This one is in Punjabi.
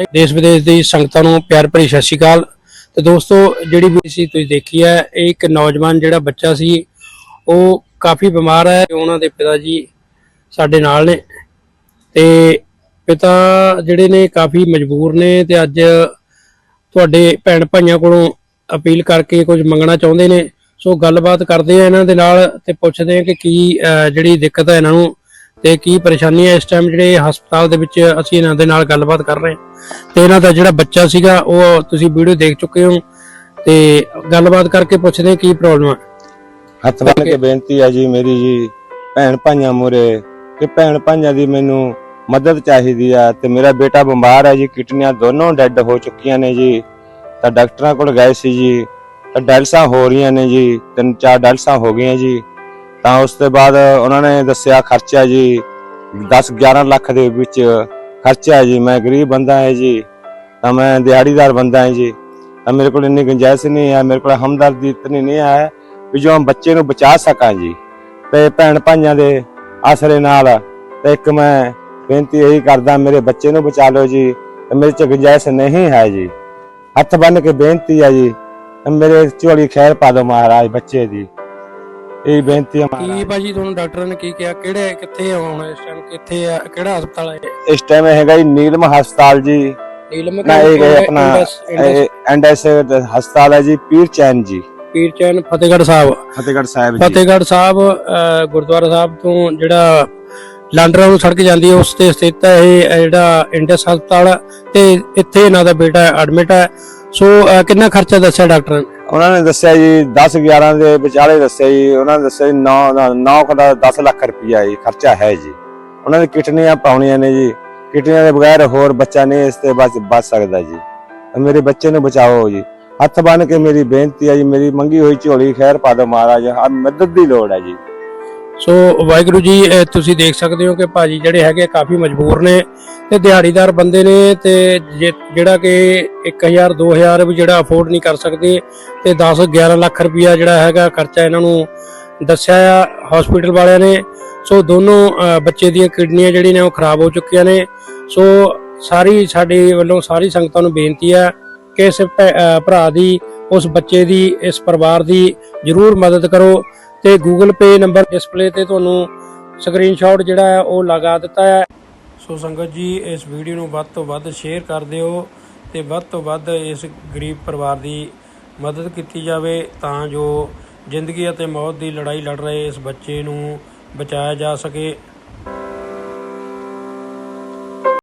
ਦੇਸ਼ ਵਿਦੇਸ਼ ਦੀ ਸੰਗਤਾਂ ਨੂੰ ਪਿਆਰ ਭਰੀ ਸਤਿ ਸ਼੍ਰੀ ਅਕਾਲ। ਤੇ ਦੋਸਤੋ ਜਿਹੜੀ ਵੀ ਸੀ ਤੁਸੀਂ ਦੇਖੀ ਹੈ ਇਹ ਇੱਕ ਨੌਜਵਾਨ ਜਿਹੜਾ ਬੱਚਾ ਸੀ ਉਹ ਕਾਫੀ ਬਿਮਾਰ ਹੈ ਉਹਨਾਂ ਦੇ ਪਿਤਾ ਜੀ ਸਾਡੇ ਨਾਲ ਨੇ। ਤੇ ਪਿਤਾ ਜਿਹੜੇ ਨੇ ਕਾਫੀ ਮਜਬੂਰ ਨੇ ਤੇ ਅੱਜ ਤੁਹਾਡੇ ਭੈਣ ਭਾਈਆਂ ਕੋਲੋਂ ਅਪੀਲ ਕਰਕੇ ਕੁਝ ਮੰਗਣਾ ਚਾਹੁੰਦੇ ਨੇ। ਸੋ ਗੱਲਬਾਤ ਕਰਦੇ ਆ ਇਹਨਾਂ ਦੇ ਨਾਲ ਤੇ ਪੁੱਛਦੇ ਆ ਕਿ ਕੀ ਅਹ, ਜਿਹੜੀ ਦਿੱਕਤ ਹੈ ਇਹਨਾਂ ਨੂੰ ਤੇ ਕੀ ਪਰੇਸ਼ਾਨੀ ਹੈ ਇਸ ਟਾਈਮ ਜਿਹੜੇ ਹਸਪਤਾਲ ਦੇ ਵਿੱਚ ਅਸੀਂ ਇਹਨਾਂ ਦੇ ਨਾਲ ਗੱਲਬਾਤ ਕਰ ਰਹੇ ਹਾਂ। ਤੇ ਇਹਨਾਂ ਦਾ ਜਿਹੜਾ ਬੱਚਾ ਸੀਗਾ ਉਹ ਤੁਸੀਂ ਵੀਡੀਓ ਦੇਖ ਚੁੱਕੇ ਹੋ। ਤੇ ਗੱਲਬਾਤ ਕਰਕੇ ਪੁੱਛਦੇ ਕੀ ਪ੍ਰੋਬਲਮ ਹੈ ਹੱਥ ਬੰਨ ਕੇ ਬੇਨਤੀ ਹੈ ਜੀ ਮੇਰੀ ਜੀ ਭੈਣ ਭਾਈਆਂ ਮੂਹਰੇ ਕਿ ਭੈਣ ਭਾਈਆਂ ਦੀ ਮੈਨੂੰ ਮਦਦ ਚਾਹੀਦੀ ਆ ਤੇ ਮੇਰਾ ਬੇਟਾ ਬਿਮਾਰ ਹੈ ਜੀ ਕਿਡਨੀਆਂ ਦੋਨੋਂ ਡੈੱਡ ਹੋ ਚੁੱਕੀਆਂ ਨੇ ਜੀ। ਤਾਂ ਡਾਕਟਰਾਂ ਕੋਲ ਗਏ ਸੀ ਜੀ ਤਾਂ ਡਾਇਲਸਾਂ ਹੋ ਰਹੀਆਂ ਨੇ ਜੀ ਤਿੰਨ ਚਾਰ ਡਾਇਲਸਾਂ ਹੋ ਗਈਆਂ ਜੀ। ਤਾਂ ਉਸ ਤੋਂ ਬਾਅਦ ਉਹਨਾਂ ਨੇ ਦੱਸਿਆ, ਖਰਚਾ ਜੀ 10 11 ਲੱਖ ਦੇ ਵਿੱਚ ਖਰਚਾ ਹੈ ਜੀ, ਮੈਂ ਗਰੀਬ ਬੰਦਾ ਹੈ ਜੀ, ਤਾਂ ਮੈਂ ਦਿਹਾੜੀਦਾਰ ਬੰਦਾ ਹੈ ਜੀ। ਤਾਂ ਮੇਰੇ ਕੋਲ ਇੰਨੀ ਗੁੰਜਾਇਸ਼ ਨਹੀਂ ਹੈ, ਮੇਰੇ ਕੋਲ ਹਮਦਰਦੀ ਇਤਨੀ ਨਹੀਂ ਹੈ ਵੀ ਜੋ ਬੱਚੇ ਨੂੰ ਬਚਾ ਸਕਾਂ ਜੀ। ਤੇ ਭੈਣ ਭਾਈਆਂ ਦੇ ਆਸਰੇ ਨਾਲ ਤੇ ਇੱਕ ਮੈਂ ਬੇਨਤੀ ਇਹੀ ਕਰਦਾ, ਮੇਰੇ ਬੱਚੇ ਨੂੰ ਬਚਾ ਲਓ ਜੀ ਮੇਰੇ ਚ ਗੁੰਜਾਇਸ਼ ਨਹੀਂ ਹੈ ਜੀ। ਹੱਥ ਬੰਨ ਕੇ ਬੇਨਤੀ ਹੈ ਜੀ ਮੇਰੇ ਝੋਲੀ ਖੈਰ ਪਾ ਦਿਓ ਮਹਾਰਾਜ ਬੱਚੇ ਦੀ। ਇਹ ਬੇਨਤੀ ਹੈ ਕੀ ਭਾਜੀ ਤੁਹਾਨੂੰ ਡਾਕਟਰਾਂ ਨੇ ਕੀ ਕਿਹਾ? ਕਿਹੜੇ ਕਿੱਥੇ ਆਉਣਾ ਇਸ ਟਾਈਮ ਕਿੱਥੇ ਆ? ਕਿਹੜਾ ਹਸਪਤਾਲ ਹੈ? ਇਸ ਟਾਈਮ ਹੈਗਾ ਜੀ ਨੀਲਮ ਹਸਪਤਾਲ ਜੀ। ਨੀਲਮ ਨਾ ਇਹ ਕਿਹੜਾ? ਆਪਣਾ ਐਂਡੈਸ ਹਸਪਤਾਲ ਹੈ ਜੀ ਪੀਰ ਚੈਨ ਜੀ। ਪੀਰ ਚੈਨ ਫਤਿਹਗੜ੍ਹ ਸਾਹਿਬ। ਫਤਿਹਗੜ੍ਹ ਸਾਹਿਬ ਜੀ। ਫਤਿਹਗੜ੍ਹ ਸਾਹਿਬ ਗੁਰਦੁਆਰਾ ਸਾਹਿਬ ਤੋਂ ਜਿਹੜਾ ਲਾਂਡਰਾ ਨੂੰ ਸੜਕ ਜਾਂਦੀ ਹੈ ਉਸ ਤੇ ਸਥਿਤ ਹੈ ਇਹ ਜਿਹੜਾ ਇੰਡਸ ਹਸਪਤਾਲ ਤੇ ਇੱਥੇ ਇਹਨਾਂ ਦਾ ਬੇਟਾ ਐਡਮਿਟ ਹੈ। ਸੋ ਕਿੰਨਾ ਖਰਚਾ ਦੱਸਿਆ ਡਾਕਟਰ ਨੇ? ਉਹਨਾਂ ਨੇ ਦੱਸਿਆ ਜੀ 10 11 ਦੇ ਵਿਚਾਲੇ ਦੱਸਿਆ ਜੀ, ਉਹਨਾਂ ਨੇ ਦੱਸਿਆ 9 9 ਦਾ 10 ਲੱਖ ਰੁਪਇਆ ਜੀ, ਖਰਚਾ ਹੈ ਜੀ। ਉਹਨਾਂ ਦੀ ਕਿਟਨੀਆਂ ਪਾਉਣੀਆਂ ਨੇ ਜੀ। ਕਿਟਨੀਆਂ ਦੇ ਬਗੈਰ ਹੋਰ ਬੱਚਾ ਨਹੀਂ ਇਸ ਤੇ ਬਚ ਬਚ ਸਕਦਾ ਜੀ। ਮੇਰੇ ਬੱਚੇ ਨੂੰ ਬਚਾਓ ਜੀ। ਹੱਥ ਬੰਨ ਕੇ ਮੇਰੀ ਬੇਨਤੀ ਹੈ ਜੀ, ਮੇਰੀ ਮੰਗੀ ਹੋਈ ਝੋਲੀ ਖੈਰ ਪਾ ਦਿਓ ਮਹਾਰਾਜ ਆ ਮਦਦ ਦੀ ਲੋੜ ਹੈ ਜੀ। ਸੋ ਵਾਹਿਗੁਰੂ ਜੀ ਤੁਸੀਂ ਦੇਖ ਸਕਦੇ ਹੋ ਕਿ ਭਾਜੀ ਜਿਹੜੇ ਹੈਗੇ ਕਾਫੀ ਮਜਬੂਰ ਨੇ ਤੇ ਦਿਹਾੜੀਦਾਰ ਬੰਦੇ ਨੇ ਤੇ ਜੇ- ਜਿਹੜਾ ਕਿ 1000 2000 ਵੀ ਜਿਹੜਾ ਅਫੋਰਡ ਨਹੀਂ ਕਰ ਸਕਦੇ ਤੇ 10 11 ਲੱਖ ਰੁਪਇਆ ਜਿਹੜਾ ਹੈਗਾ ਖਰਚਾ ਇਹਨਾਂ ਨੂੰ ਦੱਸਿਆ ਆ ਹਸਪੀਟਲ ਵਾਲਿਆਂ ਨੇ। ਸੋ ਦੋਨੋਂ ਬੱਚੇ ਦੀਆਂ ਕਿਡਨੀਆਂ ਜਿਹੜੀਆਂ ਨੇ ਉਹ ਖਰਾਬ ਹੋ ਚੁੱਕੀਆਂ ਨੇ। ਸੋ ਸਾਰੀ ਸਾਡੇ ਵੱਲੋਂ ਸਾਰੀ ਸੰਗਤਾਂ ਨੂੰ ਬੇਨਤੀ ਹੈ ਕਿ ਇਸ ਭੈ- ਭਰਾ ਦੀ, ਉਸ ਬੱਚੇ ਦੀ, ਇਸ ਪਰਿਵਾਰ ਦੀ ਜਰੂਰ ਮਦਦ ਕਰੋ ਤੇ Google Pay ਨੰਬਰ ਡਿਸਪਲੇ ਤੇ ਤੁਹਾਨੂੰ ਸਕਰੀਨਸ਼ਾਟ ਜਿਹੜਾ ਹੈ ਉਹ ਲਗਾ ਦਿੱਤਾ ਹੈ। ਸੋ ਸੰਗਤ ਜੀ, ਇਸ ਵੀਡੀਓ ਨੂੰ ਵੱਧ ਤੋਂ ਵੱਧ ਸ਼ੇਅਰ ਕਰ ਦਿਓ ਤੇ ਵੱਧ ਤੋਂ ਵੱਧ ਇਸ ਗਰੀਬ ਪਰਿਵਾਰ ਦੀ ਮਦਦ ਕੀਤੀ ਜਾਵੇ ਤਾਂ ਜੋ ਜ਼ਿੰਦਗੀ ਅਤੇ ਮੌਤ ਦੀ ਲੜਾਈ ਲੜ ਰਹੇ ਇਸ ਬੱਚੇ ਨੂੰ ਬਚਾਇਆ ਜਾ ਸਕੇ।